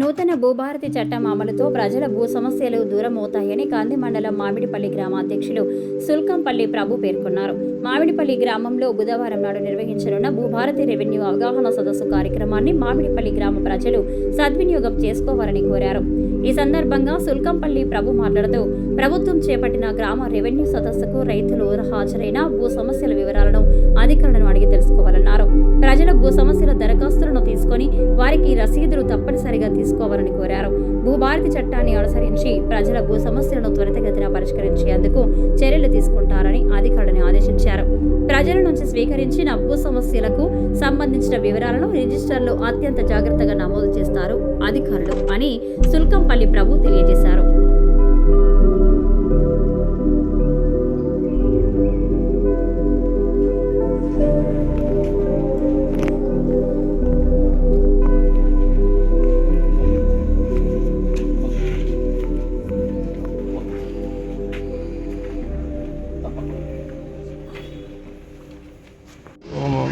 నూతన భూభారతి చట్టం అమలుతో ప్రజల భూ సమస్యలు దూరం అవుతాయని మండలం మామిడిపల్లి గ్రామ అధ్యక్షులు సుల్కంపల్లి ప్రభు పేర్కొన్నారు. మామిడిపల్లి గ్రామంలో బుధవారం నాడు నిర్వహించనున్న భూభారతి రెవెన్యూ అవగాహన సదస్సు కార్యక్రమాన్ని మామిడిపల్లి గ్రామ ప్రజలు సద్వినియోగం చేసుకోవాలని కోరారు. ఈ సందర్భంగా సుల్కంపల్లి ప్రభు మాట్లాడుతూ ప్రభుత్వం చేపట్టిన గ్రామ రెవెన్యూ సదస్సుకు రైతులు హాజరైన భూ సమస్యల వివరాలను అధికారులను అడిగి తెలుసుకోవాలన్నారు. ప్రజల భూ సమస్యల దరఖాస్తులను తీసుకు వారికి రసీదులు తప్పనిసరిగా తీసుకోవాలని కోరారు. భూభారతి చట్టాన్ని అనుసరించి ప్రజల భూ సమస్యలను త్వరితగతిన పరిష్కరించేందుకు చర్యలు తీసుకుంటారని అధికారులను ఆదేశించారు. ప్రజల నుంచి స్వీకరించిన భూ సమస్యలకు సంబంధించిన వివరాలను రిజిస్టర్లో అత్యంత జాగ్రత్తగా నమోదు చేస్తారు అధికారులు అని సుల్కంపల్లి ప్రభు తెలియజేశారు.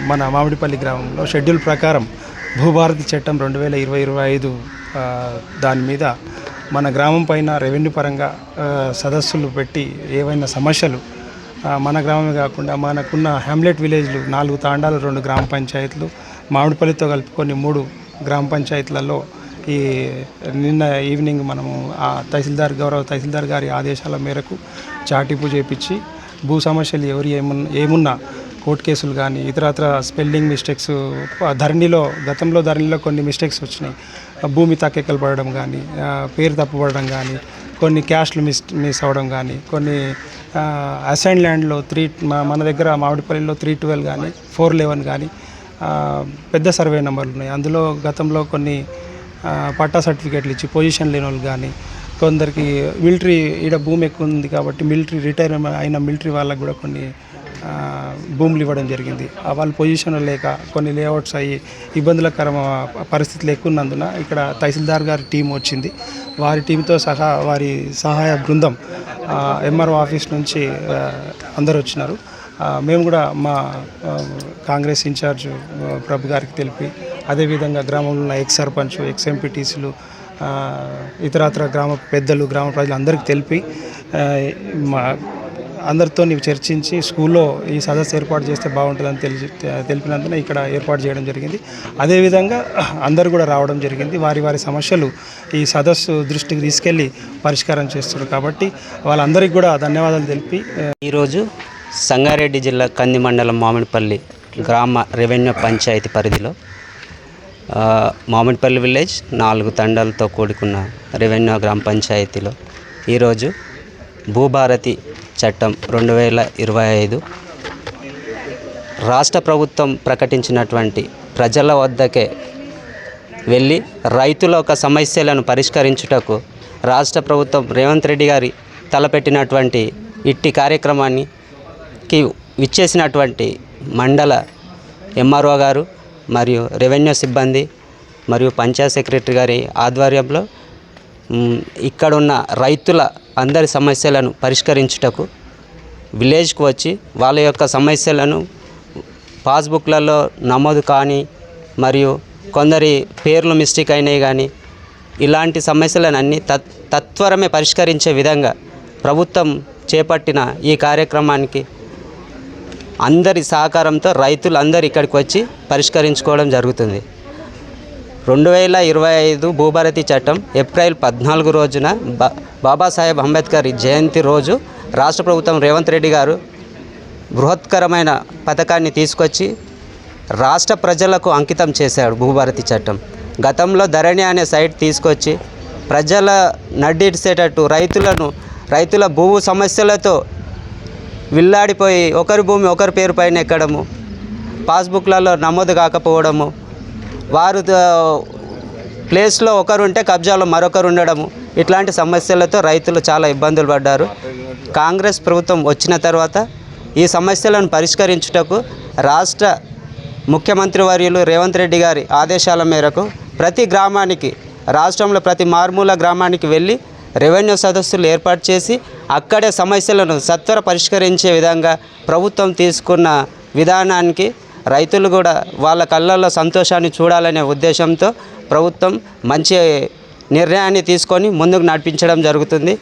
మన మామిడిపల్లి గ్రామంలో షెడ్యూల్ ప్రకారం భూభారతి చట్టం రెండు వేల ఇరవై ఇరవై ఐదు దాని మీద మన గ్రామం పైన రెవెన్యూ పరంగా సదస్సులు పెట్టి ఏవైనా సమస్యలు మన గ్రామమే కాకుండా మనకున్న హ్యామ్లెట్ విలేజ్లు నాలుగు తాండాలు రెండు గ్రామ పంచాయతీలు మామిడిపల్లితో కలుపుకొని మూడు గ్రామ పంచాయతీలలో ఈ నిన్న ఈవినింగ్ మనము ఆ తహసీల్దార్ గౌరవ తహసీల్దార్ గారి ఆదేశాల మేరకు చాటింపు చేపించి భూ సమస్యలు ఎవరు ఏమున్నా ఏమున్నా కోర్టు కేసులు కానీ ఇతరత్ర స్పెల్లింగ్ మిస్టేక్స్ ధరణిలో గతంలో ధరణిలో కొన్ని మిస్టేక్స్ వచ్చినాయి. భూమి తక్కెక్కలు పడడం కానీ పేరు తప్పుపడడం కానీ కొన్ని క్యాష్లు మిస్ మిస్ అవ్వడం కానీ కొన్ని అసైన్ ల్యాండ్లో త్రీ మన దగ్గర మామిడిపల్లిలో త్రీ ట్వెల్వ్ కానీ ఫోర్ లెవెన్ కానీ పెద్ద సర్వే నెంబర్లు ఉన్నాయి. అందులో గతంలో కొన్ని పట్టా సర్టిఫికేట్లు ఇచ్చి పొజిషన్ లేని వాళ్ళు కానీ కొందరికి మిలిటరీ ఈడ భూమి ఎక్కువ ఉంది కాబట్టి మిలిటరీ రిటైర్ అయిన మిలిటరీ వాళ్ళకు కూడా కొన్ని భూములు ఇవ్వడం జరిగింది. వాళ్ళ పొజిషన్ లేక కొన్ని లేఅవుట్స్ అయ్యి ఇబ్బందులకర పరిస్థితులు ఎక్కువ ఉన్నందున ఇక్కడ తహసీల్దార్ గారి టీం వచ్చింది. వారి టీంతో సహా వారి సహాయ బృందం ఎంఆర్ఓ ఆఫీస్ నుంచి అందరు వచ్చినారు. మేము కూడా మా కాంగ్రెస్ ఇన్ఛార్జ్ ప్రభు గారికి తెలిపి అదేవిధంగా గ్రామంలో ఉన్న ఎక్స్ సర్పంచ్ ఎక్స్ ఎంపీటీసీలు ఇతరత్ర గ్రామ పెద్దలు గ్రామ ప్రజలు అందరికీ తెలిపి మా అందరితో చర్చించి స్కూల్లో ఈ సదస్సు ఏర్పాటు చేస్తే బాగుంటుందని తెలిసి తెలిపినందున ఇక్కడ ఏర్పాటు చేయడం జరిగింది. అదేవిధంగా అందరు కూడా రావడం జరిగింది. వారి వారి సమస్యలు ఈ సదస్సు దృష్టికి తీసుకెళ్ళి పరిష్కారం చేస్తున్నారు. కాబట్టి వాళ్ళందరికీ కూడా ధన్యవాదాలు తెలిపి ఈరోజు సంగారెడ్డి జిల్లా కంది మండలం మామిడిపల్లి గ్రామ రెవెన్యూ పంచాయతీ పరిధిలో మామిడిపల్లి విలేజ్ నాలుగు తండాలతో కూడుకున్న రెవెన్యూ గ్రామ పంచాయతీలో ఈరోజు భూభారతి చట్టం రెండు వేల ఇరవై ఐదు. రాష్ట్ర ప్రభుత్వం ప్రకటించినటువంటి ప్రజల వద్దకే వెళ్ళి రైతుల యొక్క సమస్యలను పరిష్కరించుటకు రాష్ట్ర ప్రభుత్వం రేవంత్ రెడ్డి గారి తలపెట్టినటువంటి ఇట్టి కార్యక్రమానికి విచ్చేసినటువంటి మండల ఎంఆర్ఓ గారు మరియు రెవెన్యూ సిబ్బంది మరియు పంచాయత్ సెక్రటరీ గారి ఆధ్వర్యంలో ఇక్కడున్న రైతుల అందరి సమస్యలను పరిష్కరించుటకు విలేజ్కు వచ్చి వాళ్ళ యొక్క సమస్యలను పాస్బుక్లలో నమోదు కానీ మరియు కొందరి పేర్లు మిస్టేక్ అయినాయి కానీ ఇలాంటి సమస్యలను అన్ని తత్ తత్వరమే పరిష్కరించే విధంగా ప్రభుత్వం చేపట్టిన ఈ కార్యక్రమానికి అందరి సహకారంతో రైతులు అందరు ఇక్కడికి వచ్చి పరిష్కరించుకోవడం జరుగుతుంది. రెండు వేల ఇరవై ఐదు భూభారతి చట్టం ఏప్రిల్ పద్నాలుగు రోజున బా బాబాసాహెబ్ అంబేద్కర్ జయంతి రోజు రాష్ట్ర ప్రభుత్వం రేవంత్ రెడ్డి గారు బృహత్కరమైన పథకాన్ని తీసుకొచ్చి రాష్ట్ర ప్రజలకు అంకితం చేశాడు భూభారతి చట్టం. గతంలో ధరణి అనే సైట్ తీసుకొచ్చి ప్రజల నడ్డిసేటట్టు రైతులను రైతుల భూ సమస్యలతో విల్లాడిపోయి ఒకరి భూమి ఒకరి పేరు పైన ఎక్కడము పాస్బుక్లలో నమోదు కాకపోవడము వారు ప్లేస్లో ఒకరుంటే కబ్జాలో మరొకరు ఉండడము ఇట్లాంటి సమస్యలతో రైతులు చాలా ఇబ్బందులు పడ్డారు. కాంగ్రెస్ ప్రభుత్వం వచ్చిన తర్వాత ఈ సమస్యలను పరిష్కరించుటకు రాష్ట్ర ముఖ్యమంత్రి వర్యులు రేవంత్ రెడ్డి గారి ఆదేశాల మేరకు ప్రతి గ్రామానికి రాష్ట్రంలో ప్రతి మారుమూల గ్రామానికి వెళ్ళి రెవెన్యూ సదస్సులు ఏర్పాటు చేసి అక్కడే సమస్యలను సత్వర పరిష్కరించే విధంగా ప్రభుత్వం తీసుకున్న విధానానికి రైతులు కూడా వాళ్ళ కళ్ళల్లో సంతోషాన్ని చూడాలనే ఉద్దేశంతో ప్రభుత్వం మంచి నిర్ణయాన్ని తీసుకొని ముందుకు నడిపించడం జరుగుతుంది.